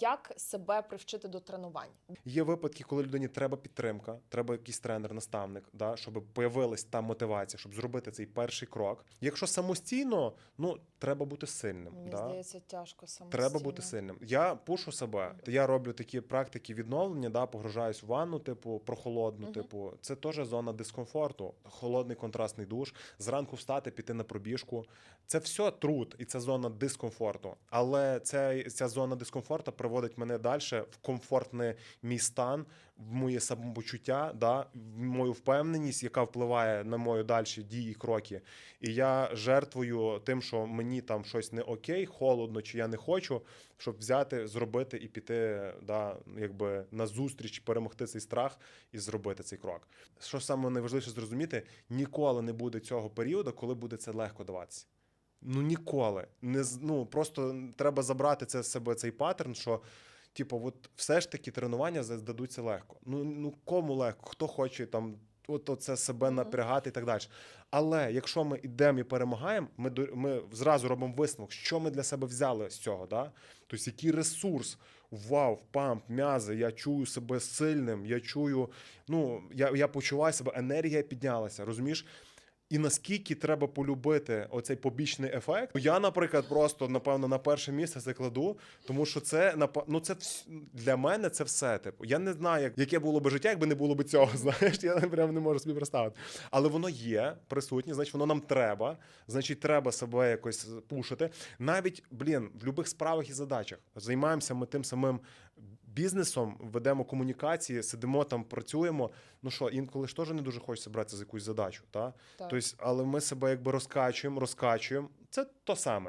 Як себе привчити до тренувань? Є випадки, коли людині треба підтримка, треба якийсь тренер, наставник, да, щоб появилась та мотивація, щоб зробити цей перший крок. Якщо самостійно, ну треба бути сильним. Мені да. здається, тяжко самостійно. Треба бути сильним. Я пушу себе. Я роблю такі практики відновлення, да, погружаюсь в ванну, типу, прохолодну. Мгм. Типу, це теж зона дискомфорту. Холодний контрастний душ, зранку встати, піти на пробіжку. Це все труд, і це зона дискомфорту. Але ця, ця зона дискомфорту приводить мене далі в комфортний мій стан, в моє самопочуття, да, в мою впевненість, яка впливає на мої далі дії і кроки. І я жертвую тим, що мені там щось не окей, холодно, чи я не хочу, щоб взяти, зробити і піти, да, якби на зустріч, перемогти цей страх і зробити цей крок. Що саме найважливіше зрозуміти, ніколи не буде цього періоду, коли буде це легко даватися. Ну ніколи. Не ну, просто треба забрати це з себе цей паттерн, що. Типу, от все ж таки тренування здадуться легко. Ну, ну кому легко? Хто хоче там от оце себе напрягати і так далі. Але якщо ми йдемо і перемагаємо, ми, до- ми зразу робимо висновок, що ми для себе взяли з цього. Да? Тобто, який ресурс, вау, памп, м'язи, я чую себе сильним, я чую, ну, я, я почуваю себе, енергія піднялася, розумієш? І наскільки треба полюбити оцей побічний ефект. Я, наприклад, просто напевно на перше місце це кладу, тому що це ну це для мене це все. Типу, я не знаю, як, яке було би життя, якби не було б цього. Знаєш, я прямо не можу собі представити. Але воно є присутнє, значить, воно нам треба. Значить, треба себе якось пушити. Навіть блін, в будь-яких справах і задачах займаємося ми тим самим бізнесом, ведемо комунікації, сидимо там, працюємо. Ну що, інколи ж теж не дуже хочеться братися за якусь задачу. Та? Так. Тобто, але ми себе якби розкачуємо, розкачуємо. Це то саме.